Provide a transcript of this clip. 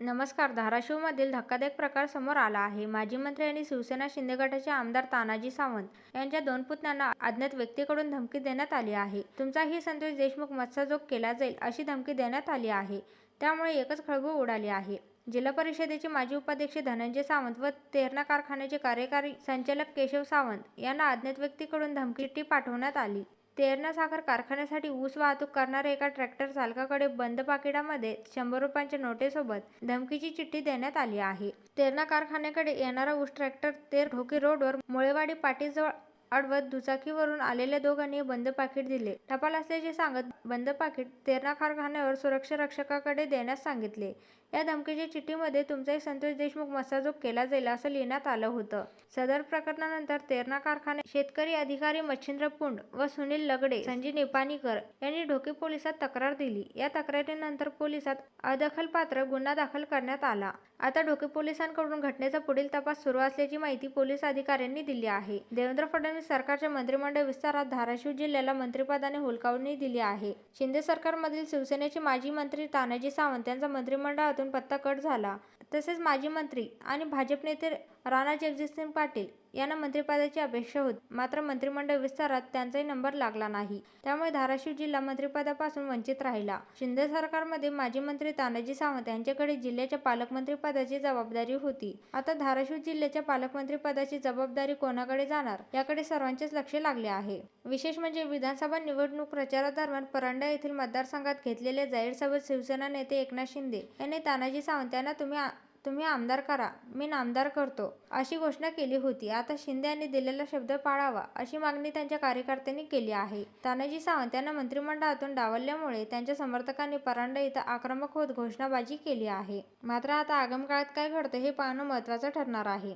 नमस्कार धाराशिवमधील धक्कादायक प्रकार समोर आला आहे. माजी मंत्री आणि शिवसेना शिंदे गटाचे आमदार तानाजी सावंत यांच्या दोन पुतण्यांना अज्ञात व्यक्तीकडून धमकी देण्यात आली आहे. तुमचा ही संतोष देशमुख मत्स्यजोग केला जाईल अशी धमकी देण्यात आली आहे. त्यामुळे एकच खळबळ उडाली आहे. जिल्हा परिषदेचे माजी उपाध्यक्ष धनंजय सावंत व तेरणा कारखान्याचे कार्यकारी संचालक केशव सावंत यांना अज्ञात व्यक्तीकडून धमकी पाठवण्यात आली. तेरणा साखर कारखान्यासाठी ऊस वाहतूक करणाऱ्या एका ट्रॅक्टर चालकाकडे बंद पाकिटामध्ये शंभर रुपयांच्या नोटेसोबत धमकीची चिठ्ठी देण्यात आली आहे. तेरणा कारखान्याकडे येणारा ऊस ट्रॅक्टर तेर ढोकी रोडवर मुळेवाडी पाटीजवळ अडवत दुचाकीवरून आलेल्या दोघांनी बंद पाकिट दिले. टपाल असल्याचे सांगत बंद पाकिट तेरणा कारखान्यावर सुरक्षा रक्षकाकडे देण्यास सांगितले. या धमकीच्या चिठ्ठीमध्ये तुमचाही संतोष देशमुख मसाजोग केला जाईल असं लिहिण्यात आलं होतं. सदर प्रकरणानंतर तेरणा कारखाने शेतकरी अधिकारी मच्छिंद्र पुंड व सुनील लगडे संजय निपाणीकर यांनी ढोके पोलिसात तक्रार दिली. या तक्रारीनंतर पोलिसात अदखलपात्र गुन्हा दाखल करण्यात आला. आता ढोके पोलिसांकडून घटनेचा पुढील तपास सुरू असल्याची माहिती पोलीस अधिकाऱ्यांनी दिली आहे. देवेंद्र फडणवीस सरकारच्या मंत्रिमंडळ विस्तारात धाराशिव जिल्ह्याला मंत्रिपदाने हुलकावणी दिली आहे. शिंदे सरकारमधील शिवसेनेचे माजी मंत्री तानाजी सावंत यांचा मंत्रिमंडळातून पत्ता कट झाला. तसेच माजी मंत्री आणि भाजप नेते राणा जगजितसिंग पाटील यांना मंत्रिपदाची अपेक्षा होती. मात्र मंत्रिमंडळ विस्तारात त्यांचाही नंबर लागला नाही. त्यामुळे धाराशिव जिल्हा मंत्रिपदापासून वंचित राहिला. शिंदे सरकारमध्ये माजी मंत्री तानाजी सावंत यांच्याकडे जिल्ह्याच्या पालकमंत्रीपदाची जबाबदारी होती. आता धाराशिव जिल्ह्याच्या पालकमंत्रीपदाची जबाबदारी कोणाकडे जाणार याकडे सर्वांचेच लक्ष लागले आहे. विशेष म्हणजे विधानसभा निवडणूक प्रचारादरम्यान परंडा येथील मतदारसंघात घेतलेल्या जाहीर सभेत शिवसेना नेते एकनाथ शिंदे यांनी तानाजी सावंत यांना तुम्ही तुम्ही आमदार करा मी नामदार करतो अशी घोषणा केली होती. आता शिंदे यांनी दिलेला शब्द पाळावा अशी मागणी त्यांच्या कार्यकर्त्यांनी केली आहे. तानाजी सावंत यांना मंत्रिमंडळातून डावलल्यामुळे त्यांच्या समर्थकांनी परांडा इथं आक्रमक होत घोषणाबाजी केली आहे. मात्र आता आगामी काळात काय घडतं हे पाहणं महत्त्वाचं ठरणार आहे.